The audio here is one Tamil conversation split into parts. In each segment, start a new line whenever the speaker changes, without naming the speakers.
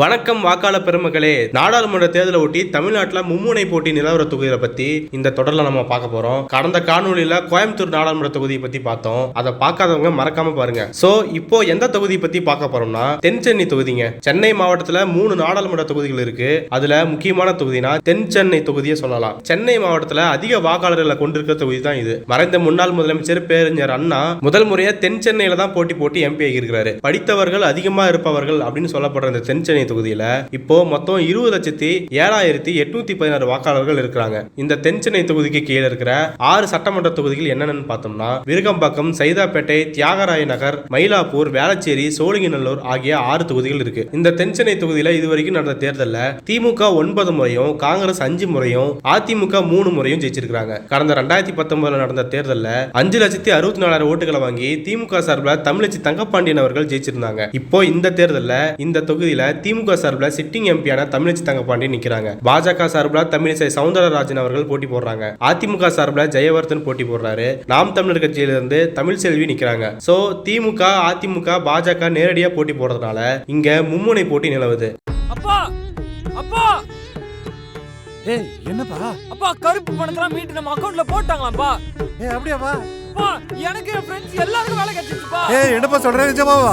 வணக்கம் வாக்காள பெருமக்களே. நாடாளுமன்ற தேர்தலை ஒட்டி தமிழ்நாட்டில் மும்முனை போட்டி நிலவர தொகுதியை பத்தி இந்த தொடர்ல நம்ம பார்க்க போறோம். கடந்த காணொலியில கோயம்புத்தூர் நாடாளுமன்ற தொகுதியை பத்தி பார்த்தோம். அதை பார்க்காதவங்க மறக்காம பாருங்க. சோ இப்போ எந்த தொகுதியை பத்தி பார்க்க போறோம்னா தென் சென்னை தொகுதிங்க. சென்னை மாவட்டத்துல மூணு நாடாளுமன்ற தொகுதிகள் இருக்கு. அதுல முக்கியமான தொகுதினா தென் சென்னை தொகுதியை சொல்லலாம். சென்னை மாவட்டத்துல அதிக வாக்காளர்களை கொண்டிருக்கிற தொகுதி தான் இது. மறைந்த முன்னாள் முதலமைச்சர் பேரறிஞர் அண்ணா முதல் முறையா தென் சென்னையில தான் போட்டி போட்டு எம்பி ஆகியிருக்கிறாரு. படித்தவர்கள் அதிகமா இருப்பவர்கள் அப்படின்னு சொல்லப்படுற இந்த தென் சென்னை தொகுதியில இப்போ மொத்தம் இருபது லட்சத்தி ஏழாயிரத்தி எட்நூத்தி பதினாறு வாக்காளர்கள் இருக்கிறாங்க. இந்த தென் சென்னை தொகுதிக்கு கீழே இருக்கிற ஆறு சட்டமன்ற தொகுதிகள் என்னென்னு பார்த்தோம்னா விருகம்பாக்கம் சைதாப்பேட்டை தியாகராய நகர் மயிலாப்பூர் வேளச்சேரி சோழிங்கநல்லூர் ஆகிய ஆறு தொகுதிகள் இருக்கு. இந்த தென் சென்னை தொகுதியில இதுவரைக்கும் நடந்த தேர்தலில் திமுக ஒன்பது முறையும் காங்கிரஸ் அஞ்சு முறையும் அதிமுக மூணு முறையும் ஜெயிச்சிருக்காங்க கடந்த ரெண்டாயிரத்தி பத்தொன்பதுல நடந்த தேர்தலில் அஞ்சு லட்சத்தி அறுபத்தி நாலாயிரம் ஓட்டுகளை வாங்கி திமுக சார்பில் தமிழச்சி தங்கப்பாண்டியன் அவர்கள் ஜெயிச்சிருந்தாங்க. இப்போ இந்த தேர்தலில் இந்த தொகுதியில திமுக சார்பில் சிட்டிங் எம்பியான தமிழச்சி தங்கப்பாண்டியன் நிக்கிறாங்க. பாஜக சார்பில் தமிழிசை சவுந்தரராஜன் அவர்கள் போட்டி போடுறாங்க. அதிமுக சார்பில் ஜெயவர்தன் போட்டி போடுறாரு. நாம் தமிழர் கட்சியிலிருந்து தமிழ் செல்வி நிக்கிறாங்க. சோ திமுக அதிமுக பாஜக நேரடியா போட்டி போடுறதுனால இங்க மும்முனை போட்டி நிலவுது.
அப்பா! அப்பா!
ஏய் என்னப்பா?
அப்பா கருப்பு பணத்தெல்லாம் மீட்டு நம்ம அக்கவுண்ட்ல போட்டாங்களாப்பா?
ஏய் அப்படியாப்பா?
அப்பா எனக்கு என் ஃப்ரெண்ட்ஸ் எல்லாருக்கும் வேலை கிடைச்சிருச்சுப்பா.
ஏய் என்னப்பா சொல்ற? நிஜமாவா?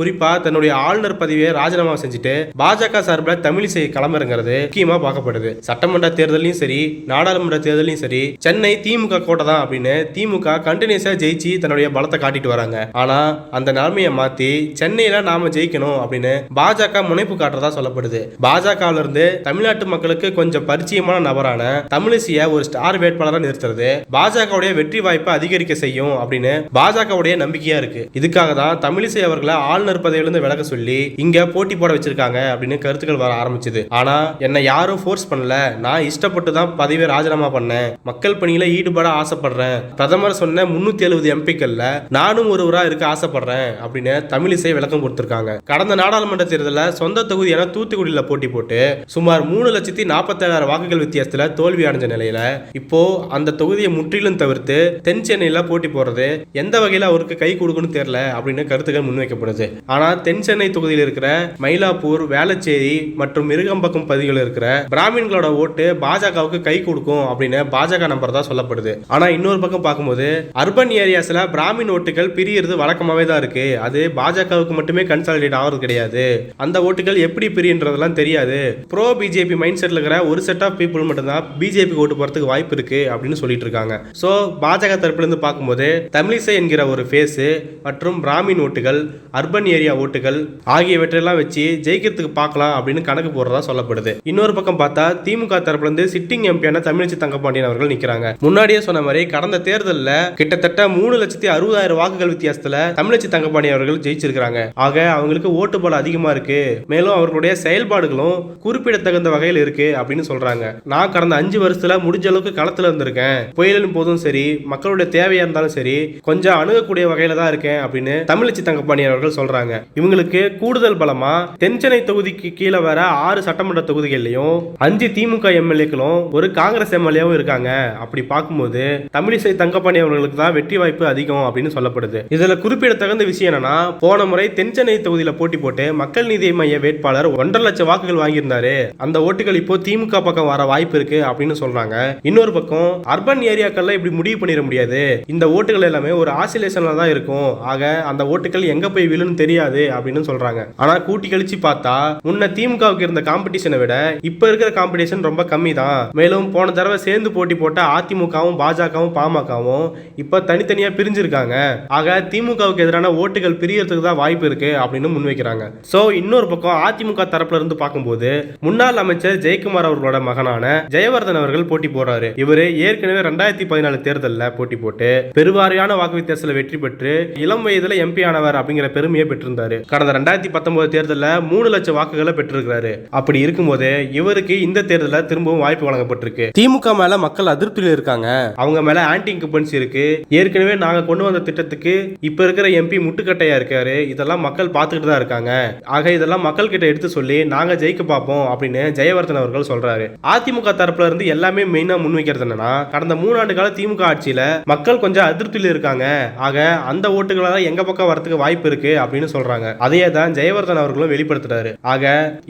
குறிப்பா தன்னுடைய ஆளுநர் பதவியை ராஜினாமா செஞ்சுட்டு பாஜக சார்பில் தமிழிசை களமிறங்கிறது முக்கியமா பார்க்கப்படுது. சட்டமன்ற தேர்தலையும் சரி நாடாளுமன்ற தேர்தலையும் சரி சென்னை திமுக கோட்டை தான் அப்படின்னு திமுக கண்டினியூஸா ஜெயிச்சு தன்னுடைய பலத்தை காட்டிட்டு வராங்க. ஆனா அந்த நிலைமையை மாத்தி சென்னையில நாம ஜெயிக்கணும் அப்படின்னு பாஜக முனைப்பு காட்டுறதா சொல்லப்படுது. பாஜகவுல இருந்து தமிழ்நாட்டு மக்களுக்கு கொஞ்சம் பரிச்சயமான நபரான தமிழிசைய ஒரு ஸ்டார் வேட்பாளராக நிறுத்துறது பாஜகவுடைய வெற்றி வாய்ப்பை அதிகரிக்க செய்யும் அப்படின்னு பாஜகவுடைய நம்பிக்கையா இருக்கு. இதுக்காக தான் தமிழிசை அவர்களை ஆளுநர் பதவியிலிருந்து விலக சொல்லி இங்க போட்டி போட வச்சிருக்காங்க அப்படின்னு கருத்துக்கள் வர ஆரம்பிச்சது. ஆனா என்னை யாரும் ஃபோர்ஸ் பண்ணல. நான் இஷ்டப்பட்டு தான் பதவியை ராஜினாமா பண்ணேன். மக்கள் பணியில ஈடுபட ஆசைப்படுறேன். பிரதமர் சொன்ன முன்னூத்தி எழுபது எம்பிக்கள்ல நானும் ஒருவரா இருக்க ஆசைப்படுறேன் அப்படின்னு தமிழிசை விளக்கம் கொடுத்திருக்காங்க. கடந்த நாடாளுமன்ற தேர்தலில் சொந்த தொகுதியான தூத்துக்குடியில் போட்டி போட்டு சுமார் மூணு லட்சத்தி நாற்பத்தேழாயிரம் வாக்குகள் வித்தியாசத்தில் தோல்வி அடைஞ்ச நிலையில இப்போ அந்த தொகுதியை முற்றிலும் தவிர்த்து தென் சென்னையில் போட்டி போடுறது எந்த வகையில் அவருக்கு கை கொடுக்குன்னு தெரியல அப்படின்னு கருத்துக்கள் முன்வைக்கப்படுது. ஆனா தென் சென்னை தொகுதியில் இருக்கிற மயிலாப்பூர் வேளச்சேரி மற்றும் மிருகம்பக்கம் பகுதிகளில் இருக்கிற பிராமின்களோட ஓட்டு பாஜகவுக்கு கை கொடுக்கும் அப்படின்னு பாஜக நம்பர் தான் சொல்லப்படுது. ஆனா இன்னொரு பக்கம் பார்க்கும்போது அர்பன் ஏரியாஸ்ல பிராமின் ஓட்டுகள் பிரியறது வழக்கமாவே தான் இருக்கு. அது பாஜகவுக்கு மட்டுமே கன்சாலிடேட் ஆகிறது கிடையாது. அந்த ஓட்டுகள் எப்படி பிரியன்றதெல்லாம் தெரியாது. ப்ரோ பிஜேபி மைண்ட் செட்ல இருக்கிற ஒரு செட் ஆஃப் பீப்புள் மட்டும்தான் பிஜேபி ஓட்டு போறதுக்கு வாய்ப்பு இருக்கு அப்படின்னு சொல்லிட்டு இருக்காங்க. ஸோ பாஜக தரப்புல இருந்து பார்க்கும்போது தமிழிசை என்கிற ஒரு ஃபேஸ் மற்றும் பிராமின் ஓட்டுகள் அர்பன் ஏரியா ஓட்டுகள் ஆகியவற்றையெல்லாம் வச்சு ஜெயிக்கிறதுக்கு பார்க்கலாம் அப்படின்னு கணக்கு போடுறதா சொல்லப்படுது. இன்னொரு பக்கம் பார்த்தா திமுக தரப்புல இருந்து சிட்டிங் எம்பியான தமிழிசை தங்கப்பாண்டியன் அவர்கள் நிக்கிறாங்க. முன்னாடியே சொன்ன மாதிரி கடந்த தேர்தலில் கிட்டத்தட்ட மூணு லட்சத்தி அறுபதாயிரம் வாக்குகள் வித்தியாசத்துல தமிழச்சி தங்கப்பாண்டியன் அவர்கள் ஜெயிச்சிருக்காங்க ஆக அவங்களுக்கு ஓட்டு பலம் அதிகமா இருக்கு. மேலும் அவர்களுடைய செயல்பாடுகளும் குறிப்பிடத்தகுந்த வகையில் இருக்கு அப்படின்னு சொல்றாங்க. நான் கடந்த அஞ்சு வருஷத்துல முடிஞ்ச அளவுக்கு களத்துல இருந்திருக்கேன். புயலின் போதும் சரி மக்களுடைய தேவையா இருந்தாலும் சரி கொஞ்சம் அணுகக்கூடிய வகையில தான் இருக்கேன் அப்படின்னு தமிழச்சி தங்கப்பாண்டியன் அவர்கள் சொல்றாங்க. இவங்களுக்கு கூடுதல் பலமா தென்சென்னை தொகுதிக்கு கீழே வர ஆறு சட்டமன்ற தொகுதிகள்லையும் அஞ்சு திமுக எம்எல்ஏக்களும் ஒரு காங்கிரஸ் எம்எல்ஏவும் இருக்காங்க. அப்படி பார்க்கும்போது தமிழிசை தங்கப்பாணி அவர்களுக்கு தான் வெற்றி வாய்ப்பு அதிகம் அப்படின்னு சொல்லப்படுது. இதுல குறிப்பிடத்தகுந்த விஷயம் என்னன்னா போன முறை தென்சென்னை தொகுதியில போட்டி போட்டு மக்கள் நீதி மைய வேட்பாளர் ஒன்றரை லட்சம் வாக்குகள் வாங்கியிருந்தாரு. அந்த ஓட்டுகள் இப்போ திமுக பக்கம் வர வாய்ப்பு இருக்கு அப்படின்னு சொல்றாங்க. இன்னொரு பக்கம் அர்பன் ஏரியாக்கள்ல இப்படி முடிவு பண்ணிட முடியாது. இந்த ஓட்டுகள் எல்லாமே ஒரு ஆசிலேஷன்ல தான் இருக்கும். ஆக அந்த ஓட்டுகள் எங்க போய் விழுன்னு தெரியாது அப்படின்னு சொல்றாங்க. ஆனா கூட்டி கழிச்சு பார்த்தா முன்ன திமுகவுக்கு இருந்த காம்படிஷனை விட இப்ப இருக்கிற காம்படிஷன் ரொம்ப கம்மி தான் மேலும் போன தடவை சேர்ந்து போட்டி போட்ட அதிமுகவும் பாஜகவும் பாமகவும் இப்ப தனித்தனியா பிரிஞ்சிருக்காங்க. ஆக திமுகவுக்கு எதிரான ஓட்டுகள் பிரியறதுக்கு தான் வாய்ப்பு இருக்கு அப்படின்னு முன்வைக்கிறாங்க சோ இன்னொரு பக்கம் அதிமுக தரப்புல இருந்து பார்க்கும்போது முன்னாள் அமைச்சர் ஜெயக்குமார் அவர்களோட மகனான ஜெயவர்தன் அவர்கள் போட்டி போடுறாரு. இவரு ஏற்கனவே ரெண்டாயிரத்தி பதினாலு தேர்தலில் போட்டி போட்டு பெருவாரியான வாக்கு வித்தியாசத்தில் வெற்றி பெற்று இளம் வயதுல எம்பி ஆனவர் அப்படிங்கிற பெருமையை பெற்றிருந்தாரு. கடந்த ரெண்டாயிரத்தி பத்தொன்பது தேர்தலில் மூணு லட்சம் வாக்குகளை பெற்றிருக்கிறாரு. அப்படி இருக்கும்போது இவருக்கு இந்த தேர்தலில் திரும்பவும் வாய்ப்பு வழங்கப்பட்டிருக்கு. திமுக மேல மக்கள் அதிருப்தியில் இருக்காங்க. அவங்க மேல ஆன்டி இன்குபன்சி இருக்கு. ஏற்கனவே நாங்க கொண்டு வந்த திட்டத்துக்கு இப்ப இருக்கிற எம்பி முட்டுக்கட்டையா இருக்காரு. இதெல்லாம் மக்கள் பார்த்துக்கிட்டு தான் இருக்காங்க. ஆக இதெல்லாம் மக்கள் கிட்ட எடுத்து சொல்லி நாங்க ஜெயிக்க பார்ப்போம் அப்படின்னு ஜெயவர்தன் அவர்கள் சொல்றாரு. அதிமுக தரப்புல இருந்து எல்லாமே மெயினா முன்வைக்கிறது என்னன்னா கடந்த மூணு ஆண்டு கால திமுக ஆட்சியில மக்கள் கொஞ்சம் அதிருப்தியில் இருக்காங்க. ஆக அந்த ஓட்டுகளால எங்க பக்கம் வரதுக்கு வாய்ப்பு இருக்கு அப்படின்னு அப்படின்னு சொல்றாங்க. அதையே தான் ஜெயவர்தன் அவர்களும் வெளிப்படுத்துறாரு. ஆக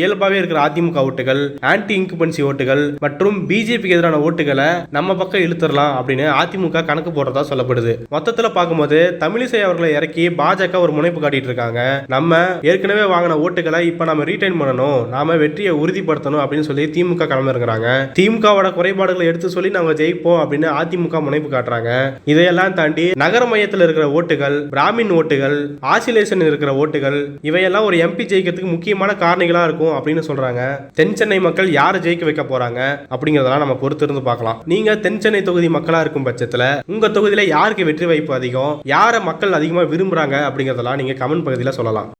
இயல்பாவே இருக்கிற அதிமுக ஓட்டுகள் ஆன்டி இன்குபன்சி ஓட்டுகள் மற்றும் பிஜேபிக்கு எதிரான ஓட்டுகளை நம்ம பக்கம் இழுத்துடலாம் அப்படின்னு அதிமுக கணக்கு போடுறதா சொல்லப்படுது. மொத்தத்துல பார்க்கும்போது தமிழிசை அவர்களை இறக்கி பாஜக ஒரு முனைப்பு காட்டிட்டு இருக்காங்க. நம்ம ஏற்கனவே வாங்கின ஓட்டுகளை இப்ப நம்ம ரீட்டைன் பண்ணணும். நாம வெற்றியை உறுதிப்படுத்தணும் அப்படின்னு சொல்லி திமுக கிளம்பிருக்கிறாங்க திமுகவோட குறைபாடுகளை எடுத்து சொல்லி நாங்க ஜெயிப்போம் அப்படின்னு அதிமுக முனைப்பு காட்டுறாங்க. இதையெல்லாம் தாண்டி நகர மையத்தில் இருக்கிற ஓட்டுகள் பிராமின் ஓட்டுகள் ஆசிலேஷன் இருக்கிற ஓட்டுகள் இவையெல்லாம் ஒரு எம்பி ஜெயிக்கிறதுக்கு முக்கியமான காரணிகளா இருக்கும் அப்படின்னு சொல்றாங்க. தென் சென்னை மக்கள் யாரை ஜெயிக்க வைக்க போறாங்க அப்படிங்கிறதெல்லாம் நம்ம பொறுத்திருந்து பார்க்கலாம். நீங்க தென் சென்னை தொகுதி மக்களா இருக்கும் பட்சத்துல உங்க தொகுதியில யாருக்கு வெற்றி வாய்ப்பு அதிகம் யாரை மக்கள் அதிகமா விரும்புறாங்க அப்படிங்கிறதெல்லாம் நீங்க கமெண்ட் பகுதியில் சொல்லலாம்.